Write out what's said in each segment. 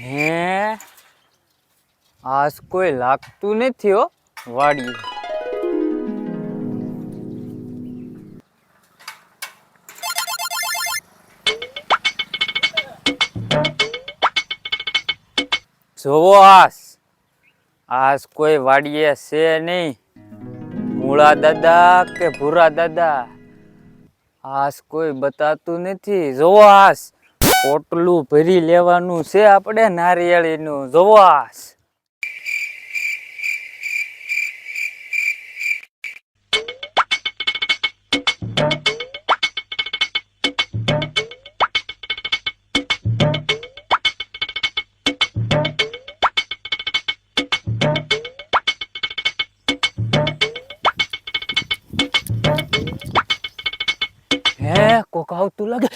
હે? આજ કોઈ લાગતું નથી હો વાડી જોવો આસ આજ કોઈ વાડીએ છે નહીં. મૂળા દાદા કે ભૂરા દાદા? આસ કોઈ બતાતું નથી. જોવો આસ પોટલું ભરી લેવાનું છે આપણે નારિયેળીનું. જોવો આસ હે કોક આવતું લાગે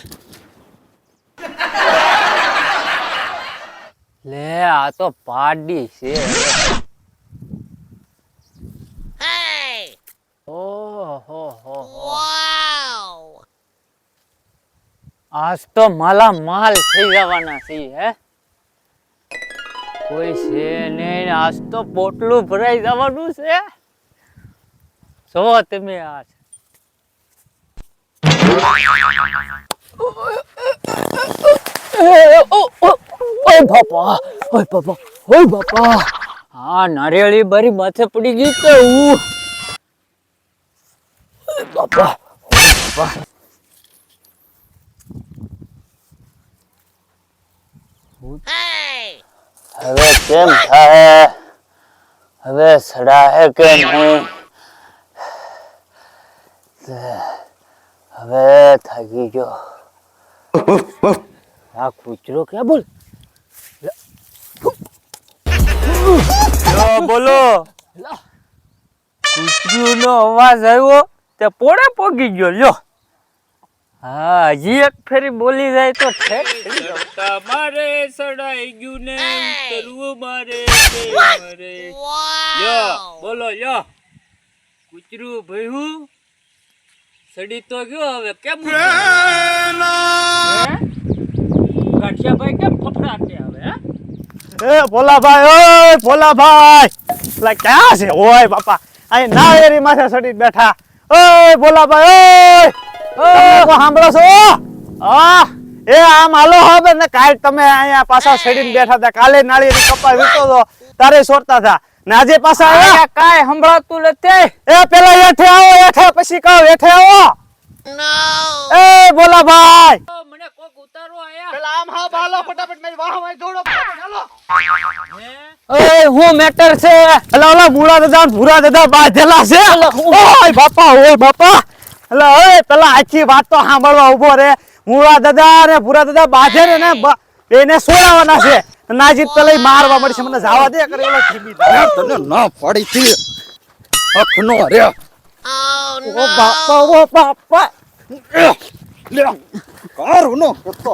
લે આ તો પાડી છે ઓહો હો આજ તો માલા માલ થઈ જવાના છે હે કોઈ છે નહીં આજ તો પોટલું ભરાઈ જવાનું છે જોવો તમે આજ ઓય બાપા ઓય બાપા ઓય બાપા હા નારિયેળી બારી માથે પડી ગઈ તો હું? ઓય બાપા ઓય બાપા હવે કેમ થાય હવે સડાહે કે નહીં હવે થાકી ગયો. આ કૂતરો ક્યાં બોલ? બોલો. કૂતરીનો અવાજ આવ્યો તે પોળે પોગી ગયો લ્યો. હા હજી એક ફેરી બોલી જાય તો. તમારે સડાઈ ગયું ને કરવું મારે મારે. બોલો યો કૂતરું ભયું સડી તો ગયો હવે કેમ ગાંઠિયાભાઈ કેમ ફફડાટે હવે હે? એ ભોલાભાઈ ઓય ભોલાભાઈ. એટલે ક્યાં છે? ઓય બાપા અહીં નાળિયેરી માથે સડી બેઠા. ઓય ભોલાભાઈ ઓય. તમે સાંભળો છો? આ એ આમ હાલો હવે ને કાલ તમે અહીંયા પાછા સડીને બેઠા હતા. કાલે નાળિયેરી કપા વીતો તો તારે સોરતા હતા. ને આજે પાછા આવ્યા? કાય કાંઈ સંભળાતું નથી. એ પેલા હેઠે આવો એઠે પછી કહો એઠે આવો. એ બોલા ભાઈ મને કોક ઉતારો આયા. પેલા આમ હા બાલો ફટાફટ મારી વાહ વાહ જોડો ચાલો હે હું મેટર છે? અલા ઓલા મૂળા દાદા ને ભૂરા દાદા બાંધેલા છે. ઓય બાપા ઓય બાપા. અલા ઓય પેલા આખી વાત તો સાંભળવા ઊભો રે. મૂળા દાદા ને ભૂરા દાદા બાંધે ને ને બ- એને સોડાવાના છે. નાજીત પેલા મારવા મળશે. મને જવા દે કરે ઓલો ખીમી તને ના પાડી હતી અખનો રે ઓ બાપા ઓ બાપા. લે. કારું નો કરતો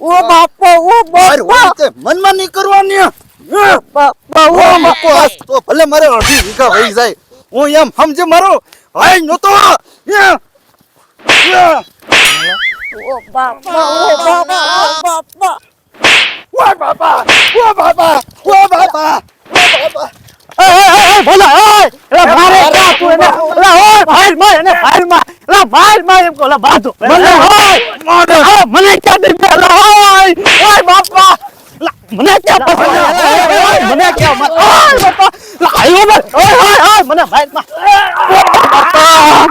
ઓ બાપો ઓ બાપો. મનમાં નહીં કરવાની. બાપા ઓ બાપો. તો ભલે મારે અઢી વીઘા વહી જાય. હું એમ સમજે મારો હાય નતો ઓ બાપા ઓ બાપા ઓ બાપા. ઓ બાપા ઓ બાપા ઓ બાપા ઓ બાપા. એ એ એ ભોલા એ મારે ક્યાં તું એને એલા ઓય ભાઈ માર એને ભાઈ માર એલા ભાઈ માર એમ કોલા બાધો મને મારે આ મને ક્યાં દે ઓય બાપા. મને ક્યાં મને ક્યાં માર ઓય બાપા. એલા આયો માર ઓય ઓય ઓય મને ભાઈ માર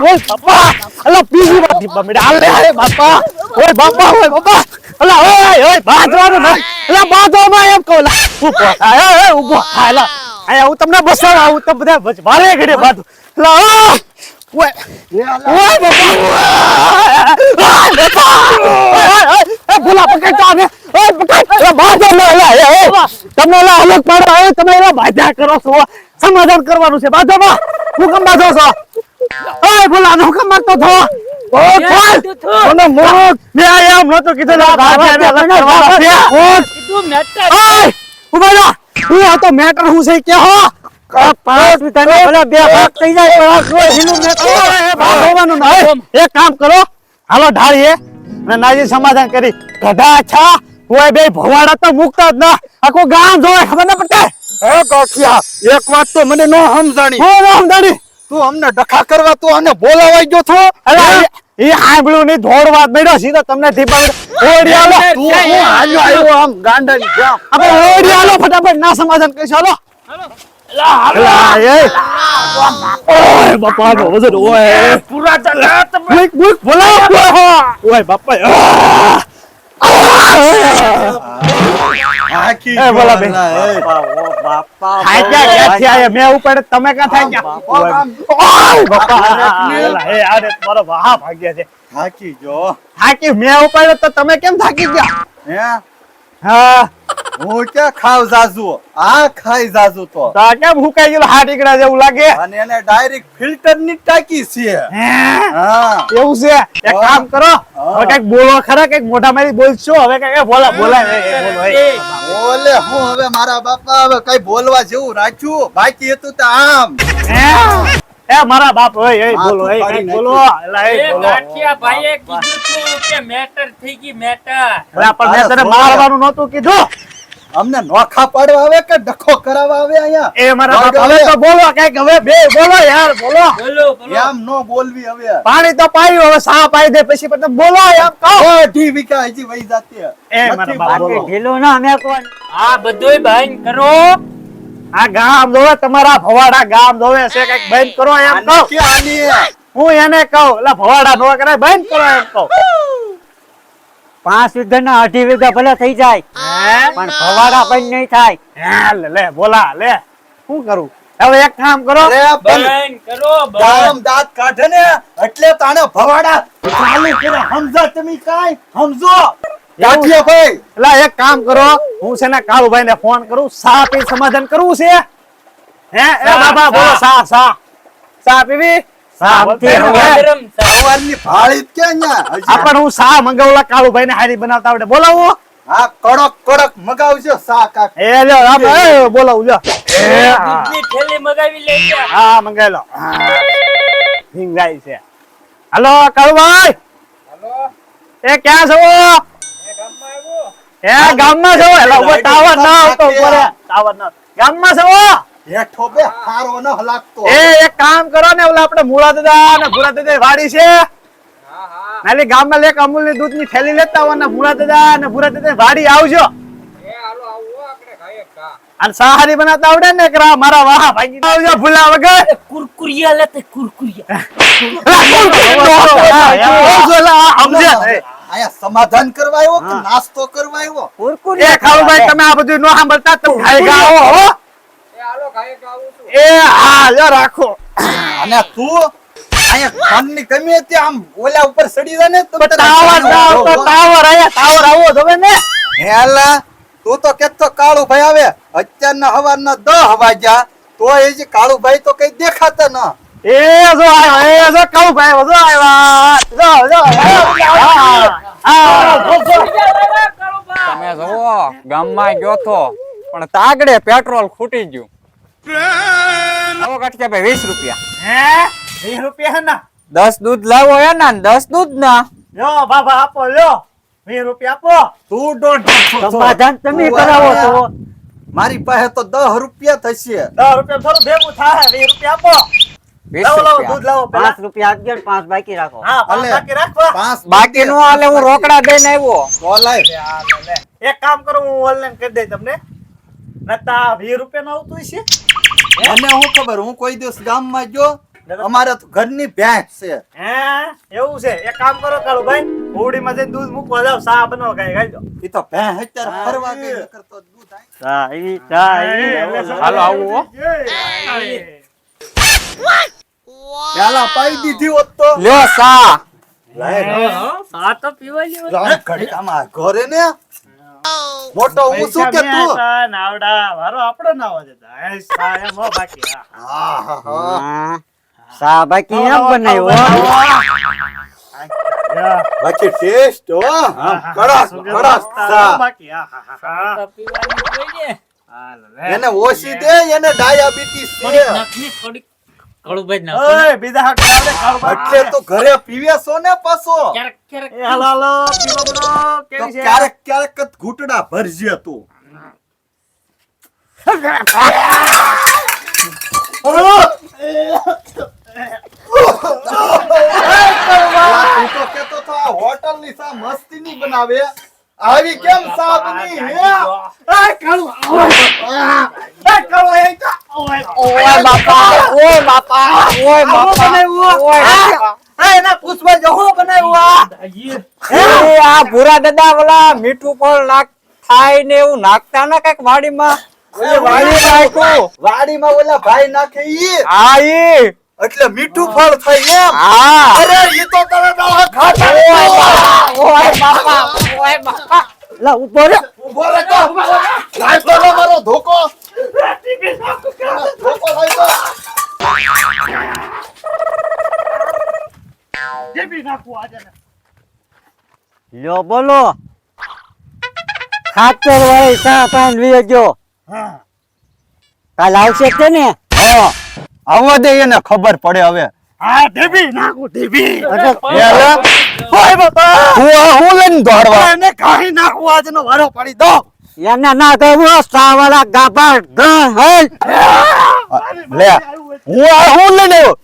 ઓય બાપા. એલા પીજી બાતી બમેડે. આલે આલે બાપા. ઓય બાપા ઓય બાપા. એલા ઓય ઓય બાંધવાનું ના. એલા બાંધો માં એમ કહો એલા ઊભો થાય. ઓય ઓય ઊભો થાય એલા અહીંયા હું તમને બસાવા હું તો બધા વારે ઘડે બાંધું. ભૂલા એ એ તમે એલા અલગ પાડો એ તમે એલા બાધા કરો છો સમાધાન કરવાનું છે બાંધો માં હું કેમ બાંધો છો ઓય ભૂલા નો થો ઓ ચાલ મને મોત મેં આ એમ નતો કીધું ઊભા રહો હું આ તો મેટર હું છે કે પાંચ મિનિટમાં ભલે બે ભાગ થઈ જાય પણ આ કોઈ હિનું મેટર ભાગ હોવાનું ના. એક કામ કરો હાલો ઢાળીએ. અને નાજી સમાધાન કરી. ગધા અચ્છા ઓય બે ભવાડા તો મુકતા જ ના. આખો ગામ જોય ખબર ના હે એક વાત તો મને નો સમજાણી. હો તું અમને ડખા કરવા તું આને બોલાવાઈ ગયો છો? અરે એ હાંભળ્યું નહીં ધોળવાત મળ્યો સીધો તમને દીપા ઓડી આલો. તું હું આવ્યો આમ ગાંડાની જેમ. આપણે ઓડી ફટાફટ ના સમાધાન કરીશું હાલો. ઓય બાપા નો વજન ઓય પૂરા દાદા તમે મુક મુક બોલાવો ઓય બાપા હાકી એ બોલા બે. બાપા થાય ક્યાં મેં ઉપાડે તમે ક્યાં થાય ગયા ઓય બાપા એ આરે તમારો વાહ ભાગ્ય છે હાકી જો હાકી મેં ઉપાડ્યો તો તમે કેમ થાકી ગયા હે હા. હું કે ખાવ જાજુ? આ ખાઈ જાજુ તો. તો કેમ હુકાઈ ગયેલું હાથ ઈકડા જેવું લાગે? અને એને ડાયરેક્ટ ફિલ્ટરની ટાંકી છે. હા? એવું છે? એક કામ કરો હવે કંઈક બોલો ખરા કંઈક મોઢા મારી બોલશો હવે કંઈક બોલા બોલા બોલો હું હવે મારા બાપા હવે કઈ બોલવા જેવું રાખ્યું? બાકી હતું તો આમ? એ મારા બાપ ઓય એ બોલો એ બોલો એલા એ બોલો. ગાંઠિયા ભાઈએ કીધું તું કે મેટર થઈ ગઈ મેટર. અલા, પણ મેં તને મારવાનું નહોતું કીધું. અમને નોખા પાડવા આવે કે ડખો કરાવવા આવે અહીંયા? એ મારા બાપ હવે તો બોલો કંઈક હવે બે બોલો યાર બોલો. બોલો એમ નો બોલવી હવે. પાણી તો પાયું હવે સા પાઈ દે પછી પણ બોલો એમ કહો. ઢી વિકા હજી વહી જાતી. એ મારા બાપ બોલો. આ બધુંય ભાઈ કરો. આ ગામ જોવે તમારા ભવાડા ગામ જોવે છે કંઈક બંધ કરો એમ કહો. હું એને કહું એટલે ભવાડા નો કરાય બંધ કરો એમ કહું. પાંચ વીઘા ના અઢી વીઘા ભલે થઈ જાય પણ ભવાડા બંધ નહીં થાય. લે લે બોલા લે. શું કરું? હવે એક કામ કરો. બંધ. કરો ગામ દાંત કાઢે ને એટલે તાણે ભવાડા ચાલુ કરે સમજો તમે કાઈ સમજો. ગાંઠિયા ભાઈ. એટલે એક કામ કરો હું છે ને કાળુભાઈ ને ફોન કરું સા પી સમાધાન કરવું છે. હે? એ બાબા બોલો સા સા સા પીવી સા શાંતિ હવે ગરમ સા. સવારની ભાળી જ ક્યાં ન્યા? આ હજી પણ હું સા મંગાવલા કાળુભાઈ ને હારી બનાવતા આવડે. બોલાવું. હા કડક કડક મગાવજો સા કાક એ લ્યો આપણે એ. બોલાવું લ્યો. એ. થેલી મગાવી લઈ હા મંગાવી લો. ભીંગાઈ છે. હાલો કાળુભાઈ. એ ક્યાં છો? એ ગામમાં છો એલા ઊભો ટાવર ના આવતો ઊભો રે ના. ગામમાં છો? હેઠો બે હારો ન હલાકતો એ એક કામ કરો ને ઓલા આપણે મૂળા દાદા ને ભૂરા દાદા વાડી છે. નાલી ગામમાં લેક અમૂલની દૂધની થેલી લેતા આવો ને ભૂરા દાદા ને ભૂરા દાદા વાડી આવજો. અને સાહારી બનાવતા આવડે ને કરા મારા વાહ ભાઈ આવજો ભૂલા વગર. કુરકુરિયા લેતે કુરકુરિયા. આયા સમાધાન કરવા આવ્યો કે નાસ્તો કરવા આવ્યો? એ ખાલુભાઈ તમે આ બધું ન સાંભળતા તમે ખાઈ ગાઓ હો. એ હા લ્યો રાખો. અને તું અહીંયા ખાંડની કમી હતી આમ ઓલા ઉપર સડી જાય ને તો ટાવર ટાવર આયા ટાવર આવો જોવે ને. હેલા તું તો કેતો કાળુ ભાઈ આવે અત્યારના હવારના દહ વાગ્યા તો એ જે કાળુ ભાઈ તો કઈ દેખાતા ન. એ જો આવ્યો એ જો આવ્યા જો જો હા, હા, જો, જો. તમે જોવો ગામમાં ગયો તો પણ તાગડે પેટ્રોલ ખૂટી ગયું. આવો કાઠિયા ભાઈ વીસ રૂપિયા. હે? વીસ રૂપિયા ના? દસ દૂધ લાવો હે ને દસ દૂધ ના. લ્યો બાબા આપો લ્યો વીસ રૂપિયા આપો. તું દોઢ સમાધાન તમે કરાવો તો મારી પાસે તો દસ રૂપિયા થશે. દસ રૂપિયા થોડું ભેગું થાય. વીસ રૂપિયા આપો. લાવો લાવો દૂધ લાવો પાંચ રૂપિયા આપજો પાંચ બાકી રાખો. હા પાંચ બાકી રાખવા. પાંચ બાકી નું હાલે હું રોકડા દઈને આવ્યો. બોલાય એક કામ કરું હું ઓનલાઈન કરી દઈ તમને. નતા વીસ રૂપિયા નું આવતું હશે? મને હું ખબર? હું કોઈ દિવસ ગામમાં ગયો અમારે તો ઘરની ભેંસ છે. હે? એવું છે? એક કામ કરો કાળુ ભાઈ હોડીમાં જઈને દૂધ મૂકવા જાવ સા બનાવો કઈ ખાઈ દો. એ તો ભેંસ અત્યારે ફરવા ગઈ નકર તો દૂધ આવી હાલો આવું હો. પેલા પાઈ દીધી હોત તો. લ્યો સા. સા તો પીવા લ્યો રામ ઘડી આમાં ઘરે ને. મોટો હું શું કે તું? નાવડા. વારો આપણો નાવો આવે જતા સા એમ હો બાકી હા. હા. સા બાકી એમ બનાવ્યો બાકી ટેસ્ટ હો. કડક કડક ચા. બાકી હા હા હા. તો પીવાની કોઈ ને. એને ઓછી દે એને ડાયાબિટીસ છે. નખની થોડીક કાળુભાઈ નાખો ઓય બીજા હાક ચાલે કાળુભાઈ. એટલે તો ઘરે પીવે છો ને પાછો? ક્યારેક ક્યારેક એ હાલો હાલો પીવો બધો કેવી છે? ક્યારેક ક્યારેક જ ઘૂંટડા ભરજે તું. તું તો કેતો હોટલની સા મસ્તી ની બનાવે? આવી કેમ સા બની હે? એ કાળુ એ કાળુ એ જા. ઓય બાપા ઓય બાપા ઓય બાપા ઓય. એ એના પૂછવા જો હું બનાવ્યું આ? એ આ ભૂરા દડા ઓલા મીઠું પણ નાખ થાય ને એવું નાખતા ના કંઈક વાડીમાં? વાડી નાખ્યું વાડીમાં ઓલા ભાઈ નાખે ઈ. હા ઈ. એટલે મીઠું ફળ થાય એમ. હા. અરે ઈ તો તમે દાડા ખાતા ઓય. બાપા ઓય બાપા. લા ઊભો રે ઊભો રે તો લાઈ તો મારો ધોકો. ધોકો લાઈ તો જેબી નાખું આજે લ્યો બોલો. ખાતર વાળી ચા પાન વેચજો હા. કાલ આવશે કે ને? હા. આવવા દે એને ખબર પડે હવે. હા ઢેબી નાખું ઢેબી ઓય બાપા. હું હું લઈને દોડવા? એને કાઢી નાખું આજનો વારો પડી દો. એને ના ચા ગાભા લે હું આ હું લઈને આવ્યો.